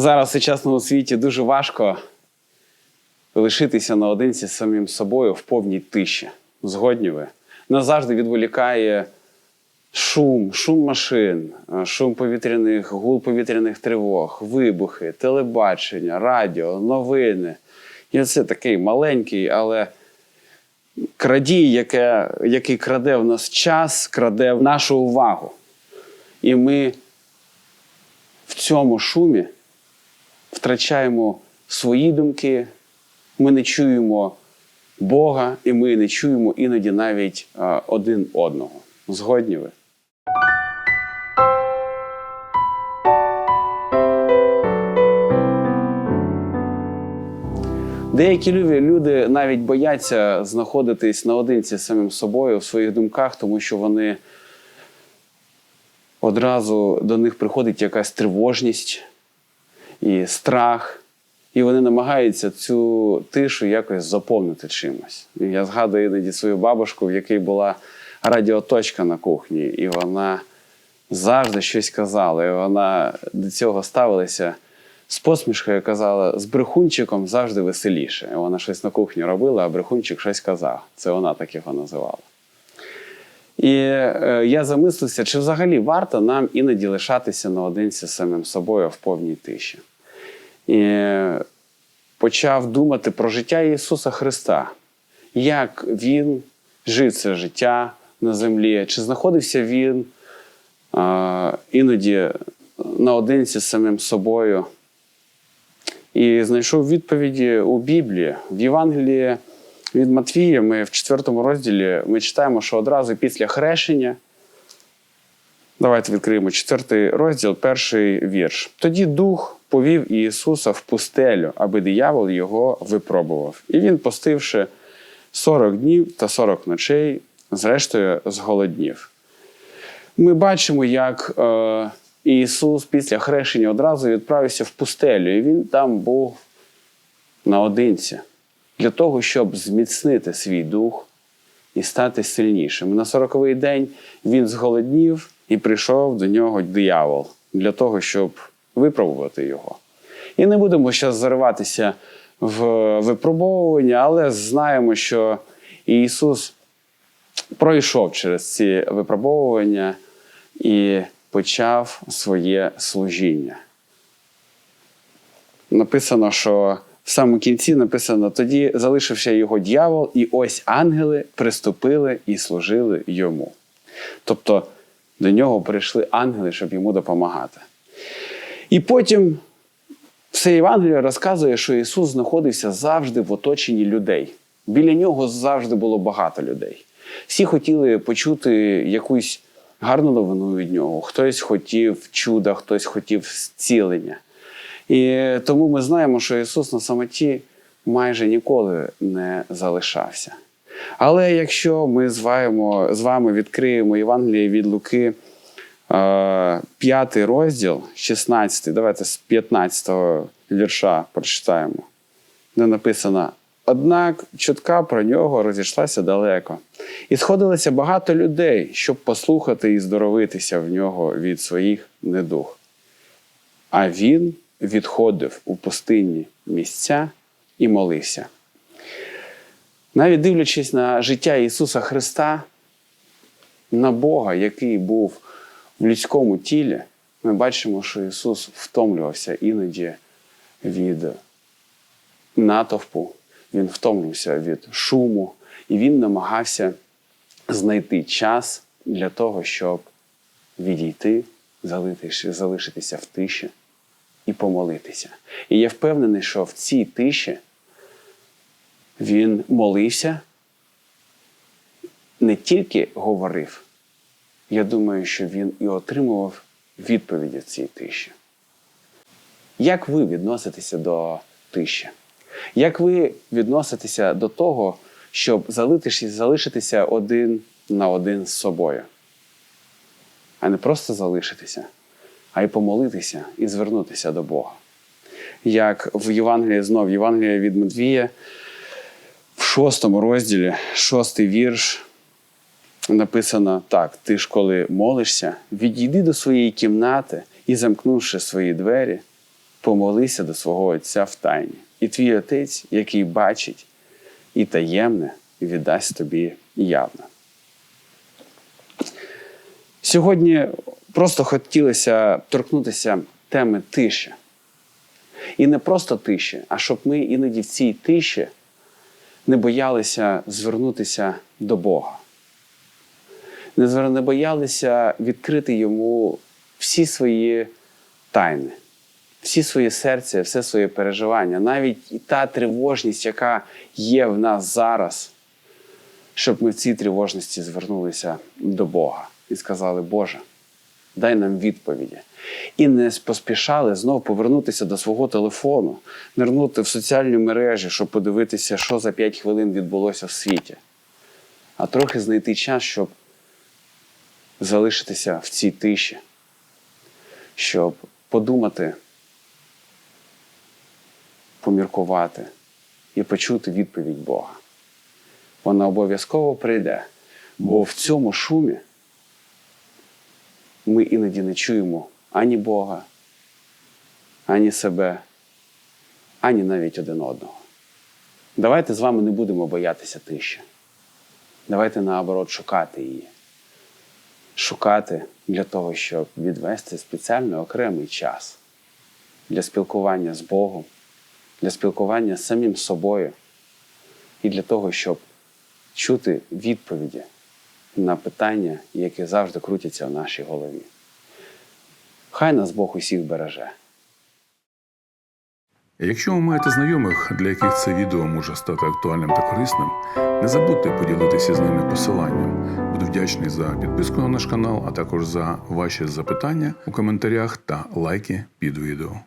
Зараз в сучасному світі дуже важко лишитися наодинці з самим собою в повній тиші. Згодні ви? Нас завжди відволікає шум, шум машин, е, шум повітряних, гул повітряних тривог, вибухи, телебачення, радіо, новини. І це такий маленький, але крадій, яке, який краде в нас час, краде в нашу увагу. І ми в цьому шумі втрачаємо свої думки, ми не чуємо Бога, і ми не чуємо іноді навіть один одного. Згодні ви? Деякі люди навіть бояться знаходитись наодинці з самим собою в своїх думках, тому що вони одразу до них приходить якась тривожність і страх, і вони намагаються цю тишу якось заповнити чимось. Я згадую іноді свою бабушку, в якій була радіоточка на кухні, і вона завжди щось казала. І вона до цього ставилася з посмішкою, казала, з брехунчиком завжди веселіше. І вона щось на кухні робила, а брехунчик щось казав. Це вона так його називала. І е, я замислився, чи взагалі варто нам іноді лишатися наодинці з самим собою в повній тиші. І почав думати про життя Ісуса Христа, як Він жив це життя на землі, чи знаходився Він іноді наодинці з самим собою. І знайшов відповіді у Біблії. В Євангелії від Матвія ми в четвертому розділі ми читаємо, що одразу після хрещення. Давайте відкриємо четвертий розділ, перший вірш. Тоді Дух повів Ісуса в пустелю, аби диявол його випробував. І він, постивши 40 днів та 40 ночей, зрештою зголоднів. Ми бачимо, як е, Ісус після хрещення одразу відправився в пустелю, і він там був наодинці для того, щоб зміцнити свій дух і стати сильнішим. На сороковий день він зголоднів і прийшов до нього диявол для того, щоб випробувати його. І не будемо зараз зариватися в випробовування, але знаємо, що Ісус пройшов через ці випробовування і почав своє служіння. Написано, що в самому кінці написано: тоді залишився його дьявол, і ось ангели приступили і служили йому. Тобто до нього прийшли ангели, щоб йому допомагати. І потім все Євангеліє розказує, що Ісус знаходився завжди в оточенні людей. Біля нього завжди було багато людей. Всі хотіли почути якусь гарну новину від нього. Хтось хотів чуда, хтось хотів зцілення. І тому ми знаємо, що Ісус на самоті майже ніколи не залишався. Але якщо ми з вами, з вами відкриємо Євангеліє від Луки, е, п'ятий розділ, 16, давайте з 15 вірша прочитаємо, де написано: Однак чутка про нього розійшлася далеко, і сходилося багато людей, щоб послухати і здоровитися в нього від своїх недуг. А він відходив у пустинні місця і молився. Навіть дивлячись на життя Ісуса Христа, на Бога, який був в людському тілі, ми бачимо, що Ісус втомлювався іноді від натовпу, Він втомлювався від шуму, і Він намагався знайти час для того, щоб відійти, залишитися в тиші і помолитися. І я впевнений, що в цій тиші він молився, не тільки говорив, я думаю, що він і отримував відповіді в цій тиші. Як ви відноситеся до тиші? Як ви відноситеся до того, щоб залишитися один на один з собою? А не просто залишитися, а й помолитися і звернутися до Бога. Як в Євангелії знов Євангелія від Матвія, в шостому розділі, шостий вірш, написано так: ти ж коли молишся, відійди до своєї кімнати і, замкнувши свої двері, помолися до свого Отця в тайні. І твій Отець, який бачить і таємне, віддасть тобі явно. Сьогодні просто хотілося торкнутися теми тиші. І не просто тиші, а щоб ми іноді в цій тиші не боялися звернутися до Бога. Не боялися відкрити йому всі свої тайни, всі своє серце, все своє переживання, навіть і та тривожність, яка є в нас зараз, щоб ми в цій тривожності звернулися до Бога і сказали, Боже, дай нам відповіді. І не поспішали знов повернутися до свого телефону, нирнути в соціальні мережі, щоб подивитися, що за 5 хвилин відбулося в світі. А трохи знайти час, щоб залишитися в цій тиші, щоб подумати, поміркувати і почути відповідь Бога. Вона обов'язково прийде, бо в цьому шумі ми іноді не чуємо ані Бога, ані себе, ані навіть один одного. Давайте з вами не будемо боятися тиші. Давайте наоборот шукати її. Шукати для того, щоб відвести спеціально окремий час для спілкування з Богом, для спілкування з самим собою і для того, щоб чути відповіді на питання, які завжди крутяться в нашій голові. Хай нас Бог усіх береже. Якщо ви маєте знайомих, для яких це відео може стати актуальним та корисним, не забудьте поділитися з ними посиланням. Буду вдячний за підписку на наш канал, а також за ваші запитання у коментарях та лайки під відео.